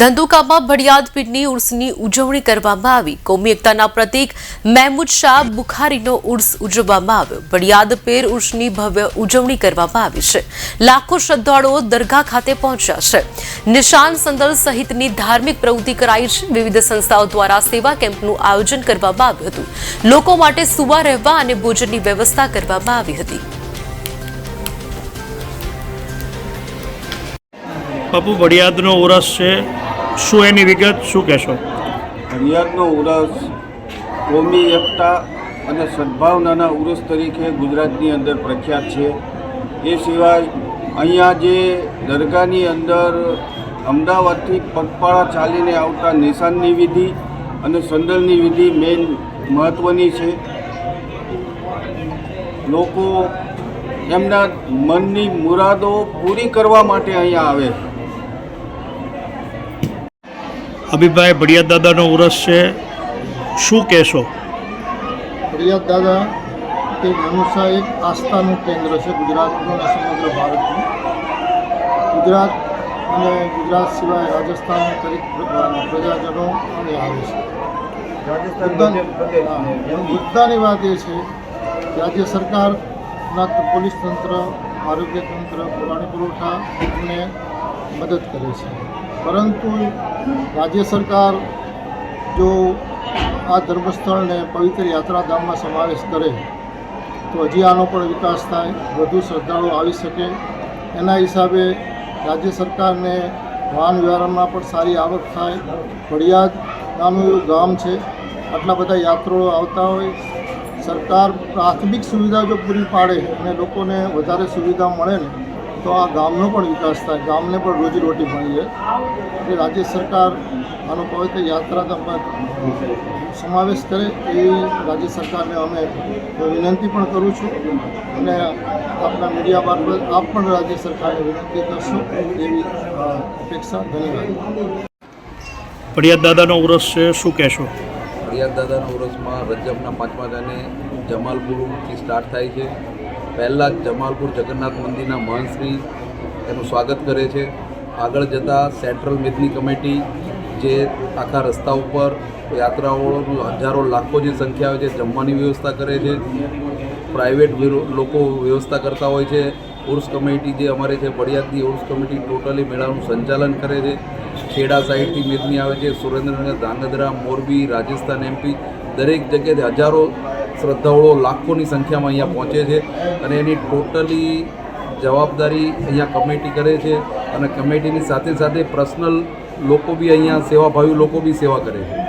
ધંધુકામાં ભડિયાદ પીઢની ઉર્સની ઉજવણી કરવામાં આવી. કોમી એકતાના પ્રતીક મહેમૂદ શાહ બુખારીનો ઉર્સ ઉજવવામાં આવ્યો. ભડિયાદ પીર ઉર્સની ભવ્ય ઉજવણી કરવામાં આવી છે. લાખો શ્રદ્ધાળુઓ દરગાહ ખાતે પહોંચ્યા છે. નિશાન સંદલ સહિતની ધાર્મિક પ્રવૃત્તિ કરાઈ છે. વિવિધ સંસ્થાઓ દ્વારા સેવા કેમ્પનું આયોજન કરવામાં આવ્યું હતું. લોકો માટે સુવા રહેવા અને ભોજનની વ્યવસ્થા કરવામાં આવી હતી. બાપુ, વડિયાદનો ઉરસ છે. શું એની વિગત શું કહેશો? વડિયાદનો ઉરસ કોમી, એકતા અને સદભાવનાના ઉરસ તરીકે ગુજરાતની અંદર પ્રખ્યાત છે. એ સિવાય અહીંયા જે દરગાહની અંદર અમદાવાદથી પગપાળા ચાલીને આવતા નિશાનની વિધિ અને સંદલની વિધિ મેઇન મહત્ત્વની છે. લોકો એમના મનની મુરાદો પૂરી કરવા માટે અહીંયા આવે છે. અભિભાઈ ભડિયાદ દાદાનો ઉરસ છે. શું કહેશો? ફરિયાદ દાદા તે હંમેશા એક આસ્થાનું કેન્દ્ર છે ગુજરાતનું અને સમગ્ર ભારતનું. ગુજરાત અને ગુજરાત સિવાય રાજસ્થાન દરેક પ્ર- પ્રજાજનો અને આવે છે. મુદ્દા- મુદ્દાની વાત એ છે. રાજ્ય સરકારના પોલીસ તંત્ર આરોગ્ય તંત્ર પાણી પુરવઠા એમને મદદ કરે છે. પરંતુ રાજ્ય સરકાર જો આ ધર્મસ્થળને પવિત્ર યાત્રાધામમાં સમાવેશ કરે, તો હજી આનો પણ વિકાસ થાય, વધુ શ્રદ્ધાળુ આવી શકે. એના હિસાબે રાજ્ય સરકારને વાહન વ્યવહારમાં પણ સારી આવક થાય. ફળિયાદ નાનું એવું ગામ છે, આટલા બધા યાત્રાઓ આવતા હોય. સરકાર પ્રાથમિક સુવિધા જો પૂરી પાડે અને લોકોને વધારે સુવિધા મળે ને તો આ ગામનો પણ વિકાસ થાય ગામને પણ રોજીરોટી મળી જાય એટલે રાજ્ય સરકાર આનો પવિત્ર યાત્રા સમાવેશ કરે એ રાજ્ય સરકારને અમે વિનંતી પણ કરું છું અને આપણા મીડિયા મારફત આપ પણ રાજ્ય સરકારને વિનંતી કરશો એવી અપેક્ષા ધન્યવાદ. ફરિયાદ દાદાનો ઉરસ છે શું કહેશો? ફરિયાદ દાદાના ઉરસમાં રજબના પાંચમા દાને જમાલપુરથી સ્ટાર્ટ થાય છે. પહેલાં જ જમાલપુર જગન્નાથ મંદિરના મહંતશ્રી એનું સ્વાગત કરે છે. આગળ જતાં સેન્ટ્રલ મેદની કમિટી જે આખા રસ્તા ઉપર યાત્રાઓનું હજારો લાખો જે સંખ્યા હોય છે જમવાની વ્યવસ્થા કરે છે. પ્રાઇવેટ લોકો વ્યવસ્થા કરતા હોય છે. ઉર્સ કમિટી જે અમારે છે પડિયાદની ઉર્સ કમિટી ટોટલી મેળાનું સંચાલન કરે છે. ખેડા સાઈડથી મેદની આવે છે. સુરેન્દ્રનગર, ધાંગધ્રા, મોરબી, રાજસ્થાન, એમપી દરેક જગ્યાએ હજારો શ્રદ્ધાળુઓ લાખોની સંખ્યામાં અહીંયા પહોંચે છે અને એની ટોટલી જવાબદારી અહીંયા કમિટી કરે છે અને કમિટીની સાથે સાથે પર્સનલ લોકો બી અહીંયા સેવાભાવી લોકો બી સેવા કરે છે.